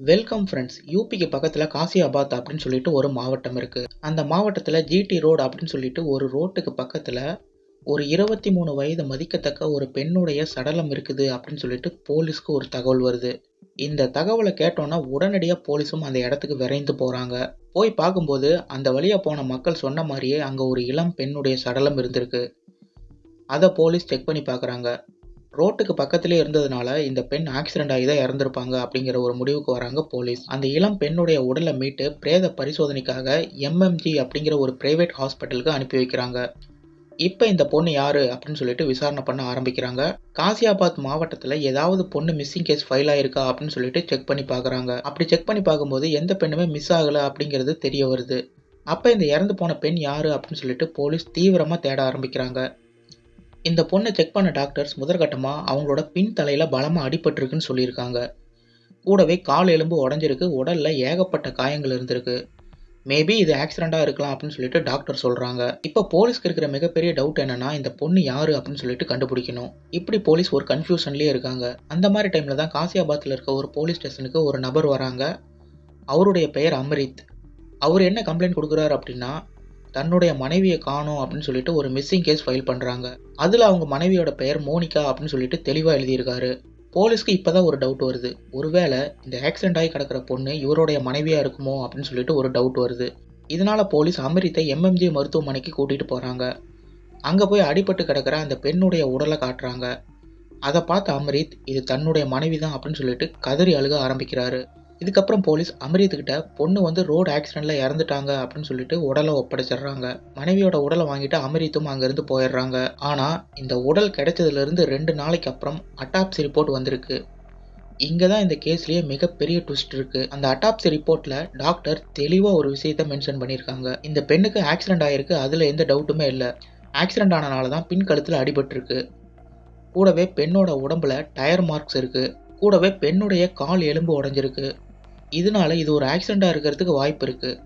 Welcome friends யூபிக்கு பக்கத்தில் காசியாபாத் அப்படின்னு சொல்லிட்டு ஒரு மாவட்டம் இருக்குது அந்த மாவட்டத்தில் ஜிடி ரோடு அப்படின்னு சொல்லிட்டு ஒரு ரோட்டுக்கு பக்கத்தில் ஒரு இருபத்தி மூணு வயது மதிக்கத்தக்க ஒரு பெண்ணுடைய சடலம் இருக்குது அப்படின்னு சொல்லிட்டு போலீஸ்க்கு ஒரு தகவல் வருது. இந்த தகவலை கேட்டோன்னா உடனடியாக போலீஸும் அந்த இடத்துக்கு விரைந்து போகிறாங்க போய் பார்க்கும்போது அந்த வழியாக போன மக்கள் சொன்ன மாதிரியே அங்கே ஒரு இளம் பெண்ணுடைய சடலம் இருந்திருக்கு. அதை போலீஸ் செக் பண்ணி பார்க்குறாங்க. ரோட்டுக்கு பக்கத்திலே இருந்ததுனால இந்த பெண் ஆக்சிடென்ட் ஆகி தான் இறந்துருப்பாங்க அப்படிங்கிற ஒரு முடிவுக்கு வராங்க போலீஸ். அந்த இளம் பெண்ணுடைய உடலை மீட்டு பிரேத பரிசோதனைக்காக எம்எம்ஜி அப்படிங்கிற ஒரு பிரைவேட் ஹாஸ்பிட்டலுக்கு அனுப்பி வைக்கிறாங்க. இப்போ இந்த பொண்ணு யாரு அப்படின்னு சொல்லிட்டு விசாரணை பண்ண ஆரம்பிக்கிறாங்க. காசியாபாத் மாவட்டத்தில் ஏதாவது பொண்ணு மிஸ்ஸிங் கேஸ் ஃபைல் ஆயிருக்கா அப்படின்னு சொல்லிட்டு செக் பண்ணி பார்க்குறாங்க அப்படி செக் பண்ணி பார்க்கும்போது எந்த பெண்ணுமே மிஸ் ஆகலை அப்படிங்கிறது தெரிய வருது. அப்போ இந்த இறந்து போன பெண் யாரு அப்படின்னு சொல்லிட்டு போலீஸ் தீவிரமாக தேட ஆரம்பிக்கிறாங்க. இந்த பொண்ணை செக் பண்ண டாக்டர்ஸ் முதற்கட்டமாக அவங்களோட பின் தலையில் பலமாக அடிபட்டிருக்குன்னு சொல்லியிருக்காங்க. கூடவே கால் எலும்பு உடஞ்சிருக்கு உடலில் ஏகப்பட்ட காயங்கள் இருந்திருக்கு. மேபி இது ஆக்சிடெண்ட்டாக இருக்கலாம் அப்படின்னு சொல்லிட்டு டாக்டர் சொல்கிறாங்க இப்போ போலீஸ்க்கு இருக்கிற மிகப்பெரிய டவுட் என்னன்னா இந்த பொண்ணு யாரு அப்படின்னு சொல்லிட்டு கண்டுபிடிக்கணும். இப்படி போலீஸ் ஒரு கன்ஃபியூஷன்லேயே இருக்காங்க. அந்த மாதிரி டைமில் தான் காசியாபாத்தில் இருக்க ஒரு போலீஸ் ஸ்டேஷனுக்கு ஒரு நபர் வராங்க. அவருடைய பெயர் அம்ரித். அவர் என்ன கம்ப்ளைண்ட் கொடுக்குறாரு அப்படின்னா தன்னுடைய மனைவியை காணும் அப்படின்னு சொல்லிட்டு ஒரு மிஸ்ஸிங் கேஸ் ஃபைல் பண்ணுறாங்க அதில் அவங்க மனைவியோட பெயர் மோனிகா அப்படின்னு சொல்லிட்டு தெளிவாக எழுதியிருக்காரு. போலீஸ்க்கு இப்போ தான் ஒரு டவுட் வருது. ஒருவேளை இந்த ஆக்சிடென்ட் ஆகி கிடக்கிற பொண்ணு இவருடைய மனைவியாக இருக்குமோ அப்படின்னு சொல்லிட்டு ஒரு டவுட் வருது. இதனால போலீஸ் அமிரித்தை எம்எம்ஜி மருத்துவமனைக்கு கூட்டிகிட்டு போகிறாங்க அங்கே போய் அடிபட்டு கிடக்கிற அந்த பெண்ணுடைய உடலை காட்டுறாங்க. அதை பார்த்த அமரித் இது தன்னுடைய மனைவி தான் அப்படின்னு சொல்லிட்டு கதறி அழுக ஆரம்பிக்கிறாரு. இதுக்கப்புறம் போலீஸ் அமரித்துக்கிட்ட பொண்ணு வந்து ரோடு ஆக்சிடென்ட்ல இறந்துட்டாங்க அப்படின்னு சொல்லிட்டு உடலை ஒப்படைச்சிடுறாங்க. மனைவியோட உடலை வாங்கிட்டு அமரித்தும் அங்கேருந்து போயிடுறாங்க. ஆனால் இந்த உடல் கிடைச்சதுலேருந்து ரெண்டு நாளைக்கு அப்புறம் அட்டாப்சி ரிப்போர்ட் வந்திருக்கு. இங்கே தான் இந்த கேஸ்லேயே மிகப்பெரிய ட்விஸ்ட் இருக்கு. அந்த அட்டாப்சி ரிப்போர்ட்டில் டாக்டர் தெளிவாக ஒரு விஷயத்த மென்ஷன் பண்ணியிருக்காங்க. இந்த பெண்ணுக்கு ஆக்சிடென்ட் ஆயிருக்கு அதில் எந்த டவுட்டுமே இல்லை. ஆக்சிடென்ட் ஆனனால தான் பின் கழுத்தில் அடிபட்டிருக்கு. கூடவே பெண்ணோட உடம்புல டயர் மார்க்ஸ் இருக்கு. கூடவே பெண்ணுடைய கால் எலும்பு உடஞ்சிருக்கு. இதனால இது ஒரு ஆக்சிடெண்ட்டாக இருக்கிறதுக்கு வாய்ப்பு இருக்குது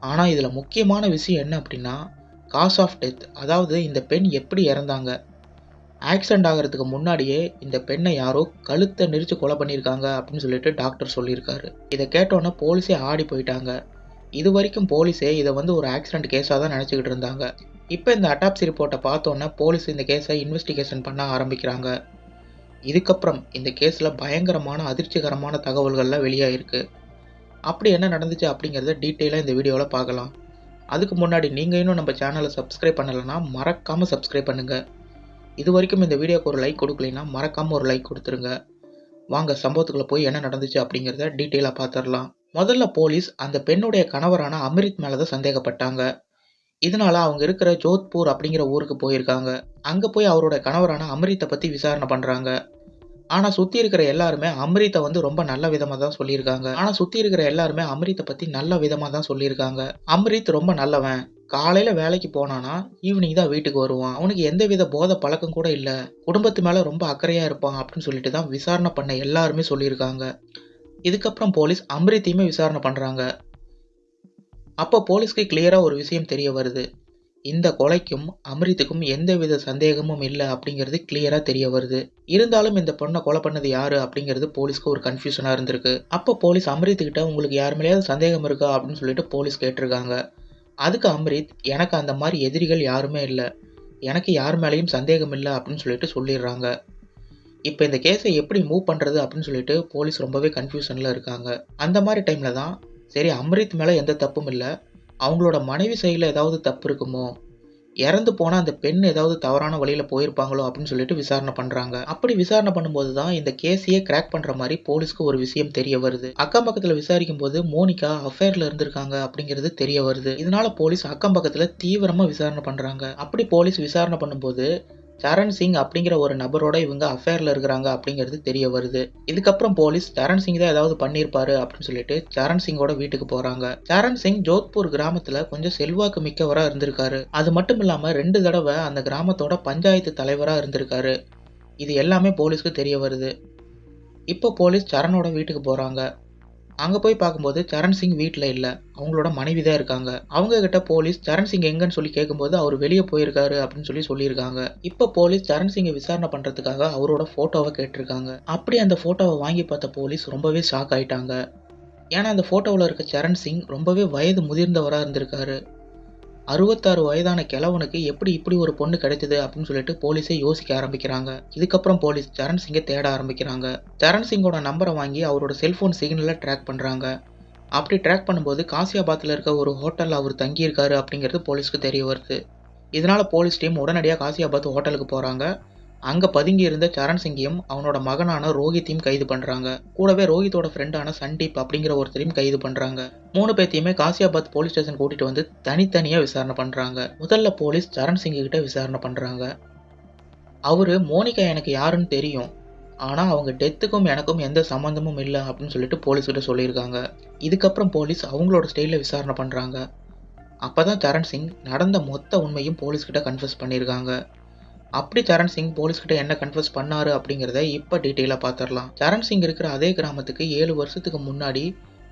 ஆனால் இதில் முக்கியமான விஷயம் என்ன அப்படின்னா காஸ் ஆஃப் டெத் அதாவது இந்த பெண் எப்படி இறந்தாங்க? ஆக்சிடெண்ட் ஆகிறதுக்கு முன்னாடியே இந்த பெண்ணை யாரோ கழுத்தை நெரிச்சு கொலை பண்ணியிருக்காங்க அப்படின்னு சொல்லிட்டு டாக்டர் சொல்லியிருக்காரு. இதை கேட்டோன்னே போலீஸே ஆடி போயிட்டாங்க. இது வரைக்கும் போலீஸே இதை வந்து ஒரு ஆக்சிடென்ட் கேஸாக தான் நினச்சிக்கிட்டு இருந்தாங்க. இப்போ இந்த அட்டாப்சி ரிப்போர்ட்டை பார்த்தோன்னே போலீஸ் இந்த கேஸை இன்வெஸ்டிகேஷன் பண்ண ஆரம்பிக்கிறாங்க. இதுக்கப்புறம் இந்த கேஸில் பயங்கரமான அதிர்ச்சிகரமான தகவல்கள்லாம் வெளியாகிருக்கு அப்படி என்ன நடந்துச்சு அப்படிங்கிறத டீட்டெயிலாக இந்த வீடியோவில் பார்க்கலாம். அதுக்கு முன்னாடி நீங்கள் இன்னும் நம்ம சேனலை சப்ஸ்கிரைப் பண்ணலைன்னா மறக்காமல் சப்ஸ்கிரைப் பண்ணுங்கள் இது வரைக்கும் இந்த வீடியோக்கு ஒரு லைக் கொடுக்கலைன்னா மறக்காமல் ஒரு லைக் கொடுத்துருங்க. வாங்க சம்பவத்துக்குள்ளே போய் என்ன நடந்துச்சு அப்படிங்கிறத டீட்டெயிலாக பார்த்துடலாம். முதல்ல போலீஸ் அந்த பெண்ணுடைய கணவரான அமிரித் மேலே தான் சந்தேகப்பட்டாங்க. இதனால அவங்க இருக்கிற ஜோத்பூர் அப்படிங்கிற ஊருக்கு போயிருக்காங்க. அங்கே போய் அவரோட கணவரான அமிரித்தை பற்றி விசாரணை பண்ணுறாங்க ஆனால் சுற்றி இருக்கிற எல்லாருமே அம்ரித்தை வந்து ரொம்ப நல்ல விதமாக தான் சொல்லியிருக்காங்க. ஆனால் சுற்றி இருக்கிற எல்லாருமே அமிரித்தை பற்றி நல்ல விதமாக தான் சொல்லியிருக்காங்க. அம்ரித் ரொம்ப நல்லவன். காலையில் வேலைக்கு போனானா ஈவினிங் தான் வீட்டுக்கு வருவான். அவனுக்கு எந்த வித போத பழக்கம் கூட இல்லை. குடும்பத்து மேலே ரொம்ப அக்கறையாக இருப்பான் அப்படின்னு சொல்லிட்டு தான் விசாரணை பண்ண எல்லாருமே சொல்லியிருக்காங்க. இதுக்கப்புறம் போலீஸ் அம்ரித்தையுமே விசாரணை பண்ணுறாங்க அப்போ போலீஸ்க்கு கிளியராக ஒரு விஷயம் தெரிய வருது. இந்த கொலைக்கும் அமிரித்துக்கும் எந்தவித சந்தேகமும் இல்லை அப்படிங்கிறது கிளியராக தெரிய வருது. இருந்தாலும் இந்த பொண்ணை கொலை பண்ணது யாரு அப்படிங்கிறது போலீஸ்க்கு ஒரு கன்ஃபியூஷனாக இருந்திருக்கு. அப்போ போலீஸ் அமிரித்துக்கிட்ட உங்களுக்கு யார் மேலேயாவது சந்தேகம் இருக்கா? அப்படின்னு சொல்லிட்டு போலீஸ் கேட்டிருக்காங்க. அதுக்கு அம்ரித் எனக்கு அந்த மாதிரி எதிரிகள் யாருமே இல்லை. எனக்கு யார் மேலேயும் சந்தேகம் இல்லை அப்படின்னு சொல்லிட்டு சொல்லிடுறாங்க. இப்போ இந்த கேஸை எப்படி மூவ் பண்ணுறது அப்படின்னு சொல்லிட்டு போலீஸ் ரொம்பவே கன்ஃபியூஷனில் இருக்காங்க. அந்த மாதிரி டைமில் தான் சரி அம்ரித் மேலே எந்த தப்பும் இல்லை. அவங்களோட மனைவி சைடில் ஏதாவது தப்பு இருக்குமோ? இறந்து போனால் அந்த பெண் ஏதாவது தவறான வழியில் போயிருப்பாங்களோ அப்படின்னு சொல்லிட்டு விசாரணை பண்ணுறாங்க அப்படி விசாரணை பண்ணும்போது தான் இந்த கேஸையே கிராக் பண்ணுற மாதிரி போலீஸ்க்கு ஒரு விஷயம் தெரிய வருது. அக்கம் பக்கத்தில் விசாரிக்கும் போது மோனிகா அஃபேரில் இருந்திருக்காங்க அப்படிங்கிறது தெரிய வருது. இதனால போலீஸ் அக்கம் பக்கத்தில் தீவிரமாக விசாரணை பண்ணுறாங்க அப்படி போலீஸ் விசாரணை பண்ணும்போது சரண் சிங் அப்படிங்கிற ஒரு நபரோட இவங்க அஃபேரில் இருக்கிறாங்க அப்படிங்கிறது தெரிய வருது. இதுக்கப்புறம் போலீஸ் சரண் சிங் தான் ஏதாவது பண்ணியிருப்பாரு அப்படின்னு சொல்லிட்டு சரண் சிங்கோட வீட்டுக்கு போறாங்க. சரண் சிங் ஜோத்பூர் கிராமத்துல கொஞ்சம் செல்வாக்கு மிக்கவரா இருந்திருக்காரு. அது மட்டும் இல்லாம ரெண்டு தடவை அந்த கிராமத்தோட பஞ்சாயத்து தலைவரா இருந்திருக்காரு. இது எல்லாமே போலீஸ்க்கு தெரிய வருது. இப்போ போலீஸ் சரணோட வீட்டுக்கு போறாங்க. அங்கே போய் பார்க்கும்போது சரண் சிங் வீட்டில் இல்லை. அவங்களோட மனைவி தான் இருக்காங்க. அவங்க கிட்ட போலீஸ் சரண் சிங் எங்கன்னு சொல்லி கேட்கும்போது அவர் வெளியே போயிருக்காரு அப்படின்னு சொல்லி சொல்லியிருக்காங்க. இப்போ போலீஸ் சரண் சிங்கை விசாரணை பண்ணுறதுக்காக அவரோட ஃபோட்டோவை கேட்டிருக்காங்க. அப்படி அந்த ஃபோட்டோவை வாங்கி பார்த்த போலீஸ் ரொம்பவே ஷாக் ஆயிட்டாங்க. ஏன்னா அந்த ஃபோட்டோவில் இருக்க சரண் சிங் ரொம்பவே வயது முதிர்ந்தவராக இருந்திருக்காரு. அறுபத்தாறு வயதான கிழவனுக்கு எப்படி இப்படி ஒரு பொண்ணு கிடைச்சது அப்படின்னு சொல்லிட்டு போலீஸே யோசிக்க ஆரம்பிக்கிறாங்க. இதுக்கப்புறம் போலீஸ் சரண் சிங்கை தேட ஆரம்பிக்கிறாங்க. சரண் சிங்கோட நம்பரை வாங்கி அவரோட செல்போன் சிக்னலை ட்ராக் பண்ணுறாங்க அப்படி ட்ராக் பண்ணும்போது காசியாபாத்தில் இருக்க ஒரு ஹோட்டலில் அவர் தங்கியிருக்காரு அப்படிங்கிறது போலீஸ்க்கு தெரிய வருது. இதனால் போலீஸ் டீம் உடனடியாக காசியாபாத் ஹோட்டலுக்கு போகிறாங்க அங்கே பதுங்கி இருந்த சரண் சிங்கையும் அவனோட மகனான ரோஹித்தையும் கைது பண்ணுறாங்க கூடவே ரோஹித்தோட ஃப்ரெண்டான சண்டீப் அப்படிங்கிற ஒருத்தரையும் கைது பண்ணுறாங்க மூணு பேர்த்தையுமே காசியாபாத் போலீஸ் ஸ்டேஷன் கூட்டிட்டு வந்து தனித்தனியாக விசாரணை பண்ணுறாங்க முதல்ல போலீஸ் சரண் சிங் கிட்ட விசாரணை பண்ணுறாங்க அவரு மோனிகா எனக்கு யாருன்னு தெரியும். ஆனால் அவங்க டெத்துக்கும் எனக்கும் எந்த சம்மந்தமும் இல்லை அப்படின்னு சொல்லிட்டு போலீஸ்கிட்ட சொல்லியிருக்காங்க. இதுக்கப்புறம் போலீஸ் அவங்களோட ஸ்டைலில் விசாரணை பண்ணுறாங்க அப்போ தான் சரண் சிங் நடந்த மொத்த உண்மையும் போலீஸ்கிட்ட கன்ஃபஸ் பண்ணியிருக்காங்க. அப்படி சரண் சிங் போலீஸ்கிட்ட என்ன கன்ஃபர்ஸ் பண்ணாரு அப்படிங்கிறத இப்போ டீட்டெயிலாக பார்த்துடலாம் சரண் சிங் இருக்கிற அதே கிராமத்துக்கு ஏழு வருஷத்துக்கு முன்னாடி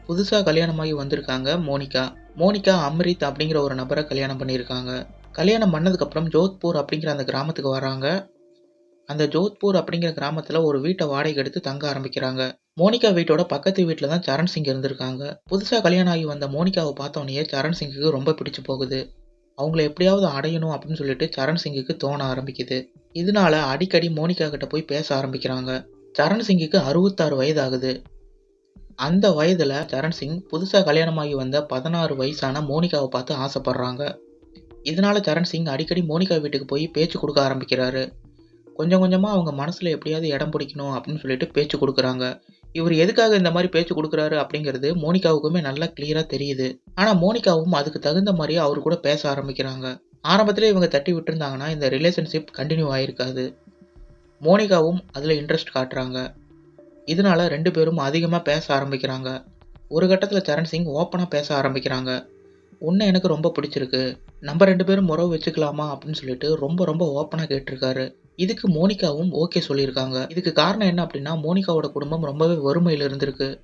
புதுசாக கல்யாணமாகி வந்திருக்காங்க மோனிகா. மோனிகா அம்ரித் அப்படிங்கிற ஒரு நபரை கல்யாணம் பண்ணியிருக்காங்க. கல்யாணம் பண்ணதுக்கப்புறம் ஜோத்பூர் அப்படிங்கிற அந்த கிராமத்துக்கு வராங்க. அந்த ஜோத்பூர் அப்படிங்கிற கிராமத்தில் ஒரு வீட்டை வாடகை எடுத்து தங்க ஆரம்பிக்கிறாங்க. மோனிகா வீட்டோட பக்கத்து வீட்டில் தான் சரண் சிங் இருந்திருக்காங்க. புதுசாக கல்யாணம் ஆகி வந்த மோனிகாவை பார்த்தோன்னே சரண் சிங்குக்கு ரொம்ப பிடிச்சு போகுது. அவங்கள எப்படியாவது அடையணும் அப்படின்னு சொல்லிட்டு சரண் சிங்குக்கு தோண ஆரம்பிக்குது. இதனால அடிக்கடி மோனிகா கிட்ட போய் பேச ஆரம்பிக்கிறாங்க. சரண் சிங்குக்கு அறுபத்தாறு வயது ஆகுது அந்த வயதுல சரண் சிங் புதுசாக கல்யாணமாகி வந்த பதினாறு வயசான மோனிகாவை பார்த்து ஆசைப்படுறாங்க. இதனால சரண் சிங் அடிக்கடி மோனிகா வீட்டுக்கு போய் பேச்சு கொடுக்க ஆரம்பிக்கிறாரு. கொஞ்சம் கொஞ்சமாக அவங்க மனசில் எப்படியாவது இடம் பிடிக்கணும் அப்படின்னு சொல்லிட்டு பேச்சு கொடுக்குறாங்க. இவர் எதுக்காக இந்த மாதிரி பேச்சு கொடுக்குறாரு அப்படிங்கிறது மோனிகாவுக்குமே நல்லா கிளியராக தெரியுது. ஆனால் மோனிகாவும் அதுக்கு தகுந்த மாதிரியே அவர் கூட பேச ஆரம்பிக்கிறாங்க. ஆரம்பத்தில் இவங்க தட்டி விட்டுருந்தாங்கன்னா இந்த ரிலேஷன்ஷிப் கண்டினியூ ஆகிருக்காது மோனிகாவும் அதில் இன்ட்ரெஸ்ட் காட்டுறாங்க. இதனால ரெண்டு பேரும் அதிகமாக பேச ஆரம்பிக்கிறாங்க. ஒரு கட்டத்தில் சரண் சிங் ஓப்பனாக பேச ஆரம்பிக்கிறாங்க. உன்னை எனக்கு ரொம்ப பிடிச்சிருக்கு. நம்ம ரெண்டு பேரும் உறவு வச்சுக்கலாமா? அப்படின்னு சொல்லிட்டு ரொம்ப ரொம்ப ஓப்பனாக கேட்டிருக்காரு. இதுக்கு மோனிகாவும் ஓகே சொல்லியிருக்காங்க. இதுக்கு காரணம் என்ன அப்படின்னா மோனிகாவோட குடும்பம் ரொம்பவே வறுமையில் இருந்திருக்கு.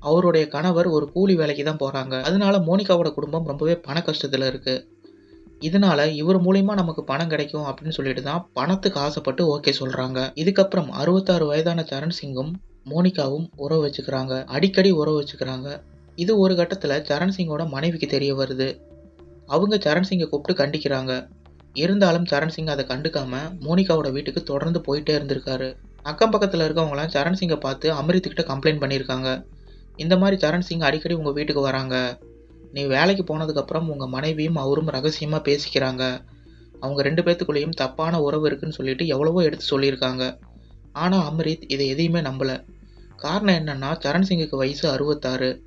அவருடைய கணவர் ஒரு கூலி வேலைக்கு தான் போகிறாங்க அதனால மோனிகாவோட குடும்பம் ரொம்பவே பண கஷ்டத்தில் இருக்குது இதனால இவர் மூலிமா நமக்கு பணம் கிடைக்கும் அப்படின்னு சொல்லிட்டு தான் பணத்துக்கு ஆசைப்பட்டு ஓகே சொல்கிறாங்க இதுக்கப்புறம் அறுபத்தாறு வயதான சரண் சிங்கும் மோனிகாவும் உறவு வச்சுக்கிறாங்க. அடிக்கடி உறவு வச்சுக்கிறாங்க. இது ஒரு கட்டத்தில் சரண் சிங்கோட மனைவிக்கு தெரிய வருது. அவங்க சரண் சிங்கை கூப்பிட்டு கண்டிக்கிறாங்க. இருந்தாலும் சரண் சிங் அதை கண்டுக்காம மோனிகாவோட வீட்டுக்கு தொடர்ந்து போயிட்டே இருந்திருக்காரு. அக்கம் பக்கத்தில் இருக்கவங்களாம் சரண் சிங்கை பார்த்து அமிர்த்துக்கிட்ட கம்ப்ளைண்ட் பண்ணியிருக்காங்க. இந்த மாதிரி சரண் சிங் அடிக்கடி உங்கள் வீட்டுக்கு வராங்க. நீ வேலைக்கு போனதுக்கப்புறம் உங்கள் மனைவியும் அவரும் ரகசியமாக பேசிக்கிறாங்க. அவங்க ரெண்டு பேர்த்துக்குள்ளேயும் தப்பான உறவு இருக்குன்னு சொல்லிட்டு எவ்வளவோ எடுத்து சொல்லியிருக்காங்க. ஆனால் அம்ரித் இதை எதையுமே நம்பலை. காரணம் என்னன்னா சரண் சிங்குக்கு வயசு அறுபத்தாறு.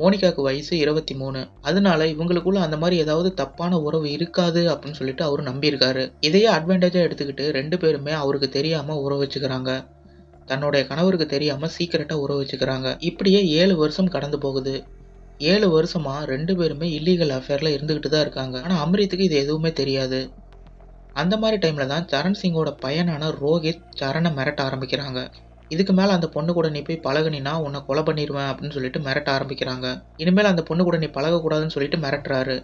மோனிகாவுக்கு வயசு இருபத்தி மூணு. அதனால இவங்களுக்குள்ள அந்த மாதிரி ஏதாவது தப்பான உறவு இருக்காது அப்படின்னு சொல்லிட்டு அவரு நம்பியிருக்காரு. இதையே அட்வான்டேஜாக எடுத்துக்கிட்டு ரெண்டு பேருமே அவருக்கு தெரியாமல் உறவு வச்சுக்கிறாங்க. தன்னுடைய கணவருக்கு தெரியாமல் சீக்கிரட்டாக உறவு வச்சுக்கிறாங்க. இப்படியே ஏழு வருஷம் கடந்து போகுது. ஏழு வருஷமா ரெண்டு பேருமே இல்லீகல் அஃபேரில் இருந்துக்கிட்டு தான் இருக்காங்க. ஆனால் அம்ரித்துக்கு இது எதுவுமே தெரியாது. அந்த மாதிரி டைமில் தான் சரண் சிங்கோட பையனான ரோஹித் சரணை மிரட்ட ஆரம்பிக்கிறாங்க. இதுக்கு மேலே அந்த பொண்ணு கூட நீ போய் பழகுனா உன்னை கொலை பண்ணிடுவேன் அப்படின்னு சொல்லிட்டு மிரட்ட ஆரம்பிக்கிறாங்க. இனிமேல் அந்த பொண்ணு கூட நீ பழகக்கூடாதுன்னு சொல்லிட்டு மிரட்டுறாரு.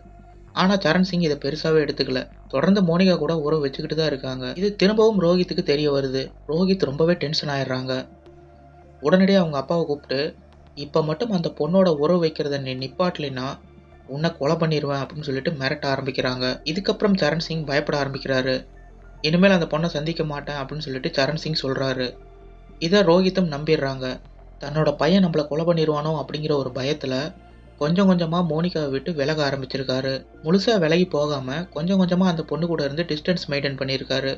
ஆனால் சரண் சிங் இதை பெருசாகவே எடுத்துக்கல. தொடர்ந்து மோனிகா கூட உறவு வச்சுக்கிட்டு தான் இருக்காங்க. இது திரும்பவும் ரோஹித்துக்கு தெரிய வருது. ரோஹித் ரொம்பவே டென்ஷன் ஆயிடுறாங்க. உடனடியாக அவங்க அப்பாவை கூப்பிட்டு இப்போ மட்டும் அந்த பொண்ணோட உறவு வைக்கிறத நீ நிப்பாட்டலைன்னா உன்னை கொலை பண்ணிடுவேன் அப்படின்னு சொல்லிட்டு மிரட்ட ஆரம்பிக்கிறாங்க. இதுக்கப்புறம் சரண் சிங் பயப்பட ஆரம்பிக்கிறாரு. இனிமேல் அந்த பொண்ணை சந்திக்க மாட்டேன் அப்படின்னு சொல்லிட்டு சரண் சிங் சொல்கிறாரு இதை ரோஹித்தும் நம்பிடுறாங்க. தன்னோட பையன் நம்மளை கொலை பண்ணிடுவானோ அப்படிங்கிற ஒரு பயத்தில் கொஞ்சம் கொஞ்சமாக மோனிகாவை விட்டு விலக ஆரம்பிச்சிருக்காரு. முழுசாக விலகி போகாமல் கொஞ்சம் கொஞ்சமாக அந்த பொண்ணு கூட இருந்து டிஸ்டன்ஸ் மெயின்டைன் பண்ணியிருக்காரு.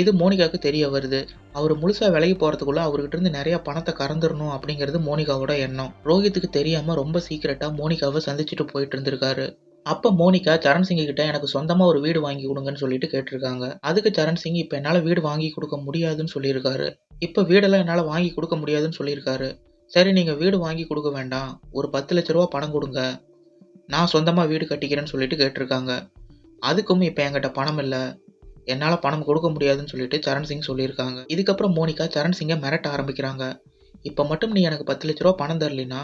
இது மோனிகாவுக்கு தெரிய வருது. அவர் முழுசாக விலகி போகிறதுக்குள்ள அவர்கிட்ட இருந்து நிறைய பணத்தை கறந்துடணும் அப்படிங்கிறது மோனிகாவோட எண்ணம். ரோஹித்துக்கு தெரியாமல் ரொம்ப சீக்கிரட்டாக மோனிகாவை சந்திச்சுட்டு போயிட்டு இருந்திருக்காரு. அப்போ மோனிகா சரண் சிங் கிட்ட எனக்கு சொந்தமாக ஒரு வீடு வாங்கி கொடுங்கன்னு சொல்லிட்டு கேட்டிருக்காங்க. அதுக்கு சரண் சிங் இப்போ என்னால் வீடு வாங்கி கொடுக்க முடியாதுன்னு சொல்லியிருக்காரு. இப்போ வீடெல்லாம் என்னால் வாங்கி கொடுக்க முடியாதுன்னு சொல்லியிருக்காரு. சரி நீங்கள் வீடு வாங்கி கொடுக்க வேண்டாம். ஒரு பத்து லட்ச ரூபா பணம் கொடுங்க. நான் சொந்தமாக வீடு கட்டிக்கிறேன்னு சொல்லிட்டு கேட்டிருக்காங்க. அதுக்கும் இப்போ என்கிட்ட பணம் இல்லை. என்னால் பணம் கொடுக்க முடியாதுன்னு சொல்லிட்டு சரண் சிங் சொல்லியிருக்காங்க. இதுக்கப்புறம் மோனிகா சரண் சிங்கை மிரட்ட ஆரம்பிக்கிறாங்க. இப்போ மட்டும் நீ எனக்கு பத்து லட்ச ரூபா பணம் தரலினா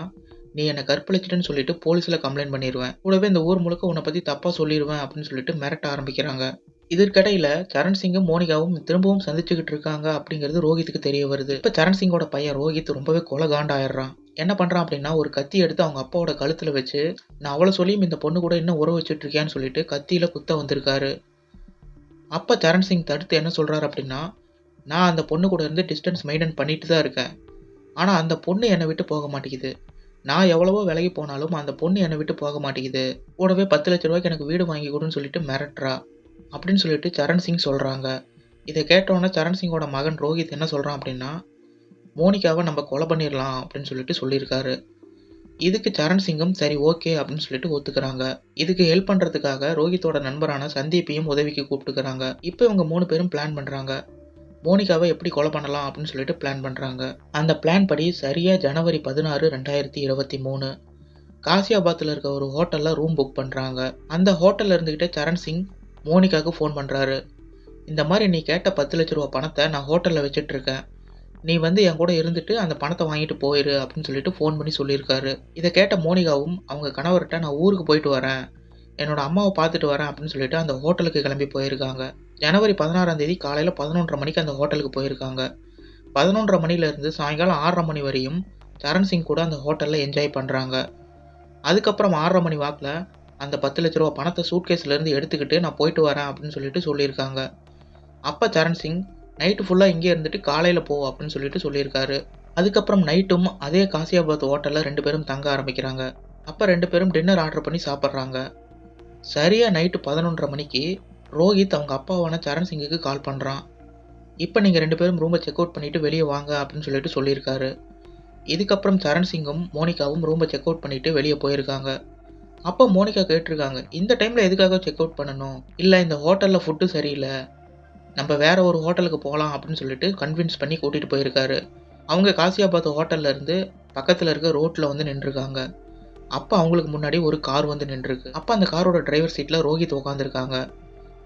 நீ என்னை கற்பழிச்சிட்டுன்னு சொல்லிட்டு போலீஸில் கம்ப்ளைண்ட் பண்ணிடுவேன் கூடவே இந்த ஊர் முழுக்க உன்னை பற்றி தப்பாக சொல்லிடுவேன் அப்படின்னு சொல்லிட்டு மிரட்ட ஆரம்பிக்கிறாங்க. இதற்கிடையில் சரண் சிங்கும் மோனிகாவும் திரும்பவும் சந்திச்சுக்கிட்டு இருக்காங்க அப்படிங்கிறது ரோஹித்துக்கு தெரிய வருது. இப்போ சரண் சிங்கோட பையன் ரோஹித் ரொம்பவே கொலகாண்டாயிடுறான் என்ன பண்ணுறான் அப்படின்னா ஒரு கத்தி எடுத்து அவங்க அப்பாவோட கழுத்தில் வச்சு நான் அவ்வளோ சொல்லியும் இந்த பொண்ணு கூட இன்னும் உறவு வச்சுட்டு இருக்கேன்னு சொல்லிட்டு கத்தியில் குத்த வந்திருக்காரு. அப்போ சரண் சிங் தடுத்து என்ன சொல்கிறாரு அப்படின்னா நான் அந்த பொண்ணு கூட இருந்து டிஸ்டன்ஸ் மெயின்டைன் பண்ணிட்டு தான் இருக்கேன். ஆனால் அந்த பொண்ணு என்னை விட்டு போக மாட்டேங்குது. நான் எவ்வளவோ விலகி போனாலும் அந்த பொண்ணு என்னை விட்டு போக மாட்டேங்குது. கூடவே பத்து லட்ச ரூபாய்க்கு எனக்கு வீடு வாங்கி கொடுன்னு சொல்லிட்டு மிரட்டுறா. அப்படின்னு சொல்லிட்டு சரண் சிங் சொல்கிறாங்க இதை கேட்டோன்னே சரண் சிங்கோட மகன் ரோஹித் என்ன சொல்கிறான் அப்படின்னா மோனிகாவை நம்ம கொலை பண்ணிடலாம் அப்படின்னு சொல்லிட்டு சொல்லியிருக்காரு. இதுக்கு சரண் சிங்கும் சரி ஓகே அப்படின்னு சொல்லிட்டு ஒத்துக்கிறாங்க. இதுக்கு ஹெல்ப் பண்ணுறதுக்காக ரோஹித்தோட நண்பரான சந்தீப்பையும் உதவிக்கு கூப்பிட்டுக்கிறாங்க. இப்போ இவங்க மூணு பேரும் பிளான் பண்ணுறாங்க மோனிகாவை எப்படி கொலை பண்ணலாம் அப்படின்னு சொல்லிட்டு பிளான் பண்ணுறாங்க அந்த பிளான் படி சரியாக ஜனவரி பதினாறு ரெண்டாயிரத்தி இருபத்தி மூணு. காசியாபாத்தில் இருக்க ஒரு ஹோட்டலில் ரூம் புக் பண்ணுறாங்க அந்த ஹோட்டலில் இருந்துக்கிட்டே சரண் சிங் மோனிகாவுக்கு ஃபோன் பண்ணுறாரு இந்த மாதிரி நீ கேட்ட பத்து லட்ச ரூபா பணத்தை நான் ஹோட்டலில் வச்சிட்ருக்கேன் நீ வந்து என் கூட இருந்துட்டு அந்த பணத்தை வாங்கிட்டு போயிரு அப்படின்னு சொல்லிட்டு ஃபோன் பண்ணி சொல்லியிருக்காரு. இதை கேட்ட மோனிகாவும் அவங்க கணவர்கிட்ட நான் ஊருக்கு போயிட்டு வரேன். என்னோட அம்மாவை பார்த்துட்டு வரேன் அப்படின்னு சொல்லிட்டு அந்த ஹோட்டலுக்கு கிளம்பி போயிருக்காங்க. ஜனவரி பதினாறாம் தேதி காலையில் பதினொன்றரை மணிக்கு அந்த ஹோட்டலுக்கு போயிருக்காங்க. பதினொன்றரை மணிலேருந்து சாயங்காலம் ஆறரை மணி வரையும் சரண் சிங் கூட அந்த ஹோட்டலில் என்ஜாய் பண்ணுறாங்க அதுக்கப்புறம் ஆறரை மணி வாக்கில் அந்த பத்து லட்ச ரூபா பணத்தை சூட்கேஸ்லேருந்து எடுத்துக்கிட்டு நான் போயிட்டு வரேன் அப்படின்னு சொல்லிட்டு சொல்லியிருக்காங்க. அப்போ சரண் சிங் நைட்டு ஃபுல்லாக இங்கே இருந்துட்டு காலையில் போ அப்படின்னு சொல்லிட்டு சொல்லியிருக்காரு. அதுக்கப்புறம் நைட்டும் அதே காசியாபாத் ஹோட்டலில் ரெண்டு பேரும் தங்க ஆரம்பிக்கிறாங்க. அப்போ ரெண்டு பேரும் டின்னர் ஆர்டர் பண்ணி சாப்பிட்றாங்க. சரியாக நைட்டு பதினொன்றரை மணிக்கு ரோஹித் அவங்க அப்பாவான சரண் சிங்குக்கு கால் பண்ணுறான் இப்போ நீங்கள் ரெண்டு பேரும் ரூமை செக் அவுட் பண்ணிவிட்டு வெளியே வாங்க அப்படின்னு சொல்லிட்டு சொல்லியிருக்காரு. இதுக்கப்புறம் சரண் சிங்கும் மோனிகாவும் ரூமை செக் அவுட் பண்ணிவிட்டு வெளியே போயிருக்காங்க. அப்போ மோனிகா கேட்டிருக்காங்க இந்த டைமில் எதுக்காக செக் அவுட் பண்ணணும்? இல்லை இந்த ஹோட்டலில் ஃபுட்டு சரியில்லை நம்ம வேற ஒரு ஹோட்டலுக்கு போகலாம் அப்படின்னு சொல்லிட்டு கன்வின்ஸ் பண்ணி கூட்டிகிட்டு போயிருக்காரு. அவங்க காசியாபாத் ஹோட்டல்லேருந்து பக்கத்தில் இருக்க ரோட்டில் வந்து நின்றுருக்காங்க. அப்போ அவங்களுக்கு முன்னாடி ஒரு கார் வந்து நின்றுருக்கு. அப்போ அந்த காரோட டிரைவர் சீட்டில் ரோஹித் உட்காந்துருக்காங்க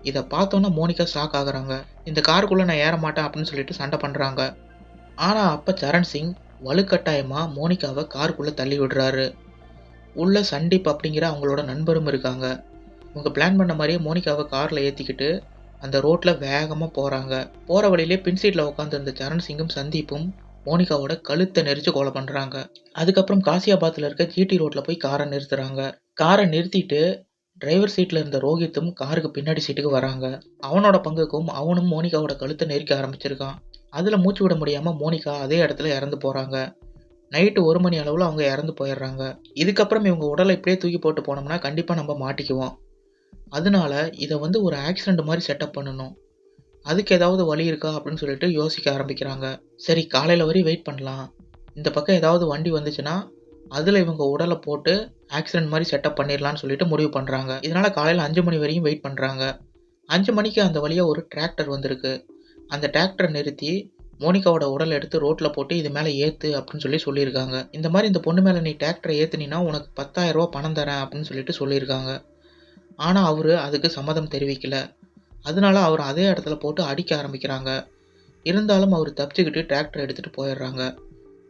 இதை பார்த்தோன்னா மோனிகா ஷாக் ஆகுறாங்க. இந்த காருக்குள்ளே நான் ஏற மாட்டேன் அப்படின்னு சொல்லிட்டு சண்டை பண்ணுறாங்க ஆனால் அப்போ சரண் சிங் வலுக்கட்டாயமாக மோனிகாவை காருக்குள்ளே தள்ளி விடுறாரு. உள்ள சண்டீப் அப்படிங்கிற அவங்களோட நண்பரும் இருக்காங்க. இவங்க பிளான் பண்ண மாதிரியே மோனிகாவை காரில் ஏற்றிக்கிட்டு அந்த ரோட்டில் வேகமாக போகிறாங்க போகிற வழியிலே பின் சீட்டில் உட்காந்துருந்த சரண் சிங்கும் சந்தீப்பும் மோனிகாவோட கழுத்தை நெரிச்சு கொலை பண்ணுறாங்க அதுக்கப்புறம் காசியாபாத்தில் இருக்க ஜிடி ரோட்டில் போய் காரை நிறுத்துறாங்க. காரை நிறுத்திட்டு டிரைவர் சீட்டில் இருந்த ரோஹித்தும் காருக்கு பின்னாடி சீட்டுக்கு வராங்க. அவனோட பங்குக்கும் அவனும் மோனிகாவோட கழுத்தை நெரிக்க ஆரம்பிச்சிருக்கான். அதில் மூச்சு விட முடியாமல் மோனிகா அதே இடத்துல இறந்து போகிறாங்க நைட்டு ஒரு மணி அளவில் அவங்க இறந்து போயிடுறாங்க. இதுக்கப்புறம் இவங்க உடலை இப்படியே தூக்கி போட்டு போனோம்னா கண்டிப்பாக நம்ம மாட்டிக்குவோம். அதனால இதை வந்து ஒரு ஆக்சிடெண்ட் மாதிரி செட்டப் பண்ணணும். அதுக்கு ஏதாவது வழி இருக்கா அப்படின்னு சொல்லிட்டு யோசிக்க ஆரம்பிக்கிறாங்க. சரி காலையில் வரையும் வெயிட் பண்ணலாம். இந்த பக்கம் ஏதாவது வண்டி வந்துச்சுன்னா அதில் இவங்க உடலை போட்டு ஆக்சிடென்ட் மாதிரி செட்டப் பண்ணிடலான்னு சொல்லிட்டு முடிவு பண்ணுறாங்க இதனால் காலையில் அஞ்சு மணி வரையும் வெயிட் பண்ணுறாங்க அஞ்சு மணிக்கு அந்த வழியாக ஒரு டிராக்டர் வந்திருக்கு. அந்த டிராக்டரை நிறுத்தி மோனிகாவோட உடலை எடுத்து ரோட்டில் போட்டு இது மேலே ஏற்று அப்படின்னு சொல்லி சொல்லியிருக்காங்க. இந்த மாதிரி இந்த பொண்ணு மேலே நீ டிராக்டரை ஏற்றுனீன்னா உனக்கு பத்தாயிரம் ரூபா பணம் தரேன் அப்படின்னு சொல்லிட்டு சொல்லியிருக்காங்க. ஆனால் அவர் அதுக்கு சம்மதம் தெரிவிக்கல. அதனால அவர் அதே இடத்துல போட்டு அடிக்க ஆரம்பிக்கிறாங்க. இருந்தாலும் அவர் தப்பிச்சுக்கிட்டு டிராக்டர் எடுத்துகிட்டு போயிடுறாங்க.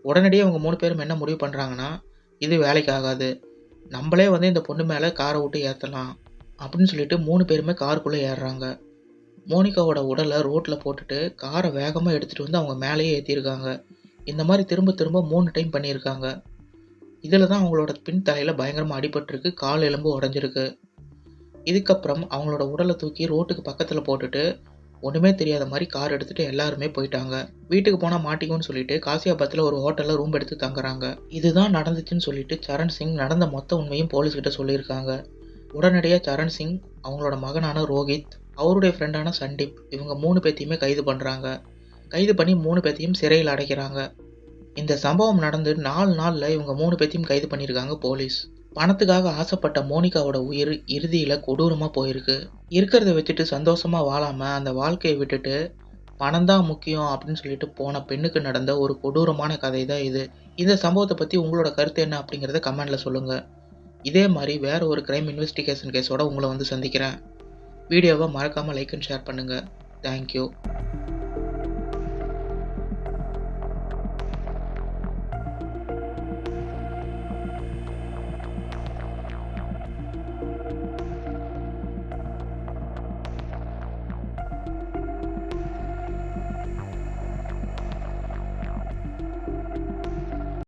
உடனடியே அவங்க மூணு பேரும் என்ன முடிவு பண்ணுறாங்கன்னா இது வேலைக்கு ஆகாது நம்மளே வந்து இந்த பொண்ணு மேலே காரை விட்டு ஏற்றலாம் அப்படின்னு சொல்லிட்டு மூணு பேருமே காருக்குள்ளே ஏறுறாங்க. மோனிகாவோட உடலை ரோட்டில் போட்டுட்டு காரை வேகமாக எடுத்துகிட்டு வந்து அவங்க மேலேயே ஏற்றிருக்காங்க இந்த மாதிரி திரும்ப திரும்ப மூணு டைம் பண்ணியிருக்காங்க. இதில் தான் அவங்களோட பின் தலையில் பயங்கரமாக அடிபட்டிருக்கு கால் எலும்பு உடஞ்சிருக்கு. இதுக்கப்புறம் அவங்களோட உடலை தூக்கி ரோட்டுக்கு பக்கத்தில் போட்டுட்டு ஒன்றுமே தெரியாத மாதிரி கார் எடுத்துகிட்டு எல்லாருமே போயிட்டாங்க. வீட்டுக்கு போனால் மாட்டிக்கும்னு சொல்லிட்டு காசியாபாத்தில் ஒரு ஹோட்டலில் ரூம் எடுத்து தங்குறாங்க. இதுதான் நடந்துச்சுன்னு சொல்லிட்டு சரண் சிங் நடந்த மொத்த உண்மையும் போலீஸ்கிட்ட சொல்லியிருக்காங்க. உடனடியாக சரண் சிங் அவங்களோட மகனான ரோஹித் அவருடைய ஃப்ரெண்டான சண்டீப் இவங்க மூணு பேத்தையுமே கைது பண்ணுறாங்க கைது பண்ணி மூணு பேத்தையும் சிறையில் அடைக்கிறாங்க. இந்த சம்பவம் நடந்து நாலு நாளில் இவங்க மூணு பேத்தையும் கைது பண்ணியிருக்காங்க போலீஸ். பணத்துக்காக ஆசைப்பட்ட மோனிகாவோட உயிர் இறுதியில் கொடூரமாக போயிருக்கு. இருக்கிறத வச்சுட்டு சந்தோஷமாக வாழாமல் அந்த வாழ்க்கையை விட்டுட்டு பணம் தான் முக்கியம் அப்படின்னு சொல்லிட்டு போன பெண்ணுக்கு நடந்த ஒரு கொடூரமான கதை தான் இது. இந்த சம்பவத்தை பற்றி உங்களோட கருத்து என்ன அப்படிங்கிறத கமெண்டில் சொல்லுங்கள் இதே மாதிரி வேற ஒரு கிரைம் இன்வெஸ்டிகேஷன் கேஸோட உங்களை வந்து சந்திக்கிறேன். வீடியோவை மறக்காமல் லைக் அண்ட் ஷேர் பண்ணுங்கள் தேங்க்யூ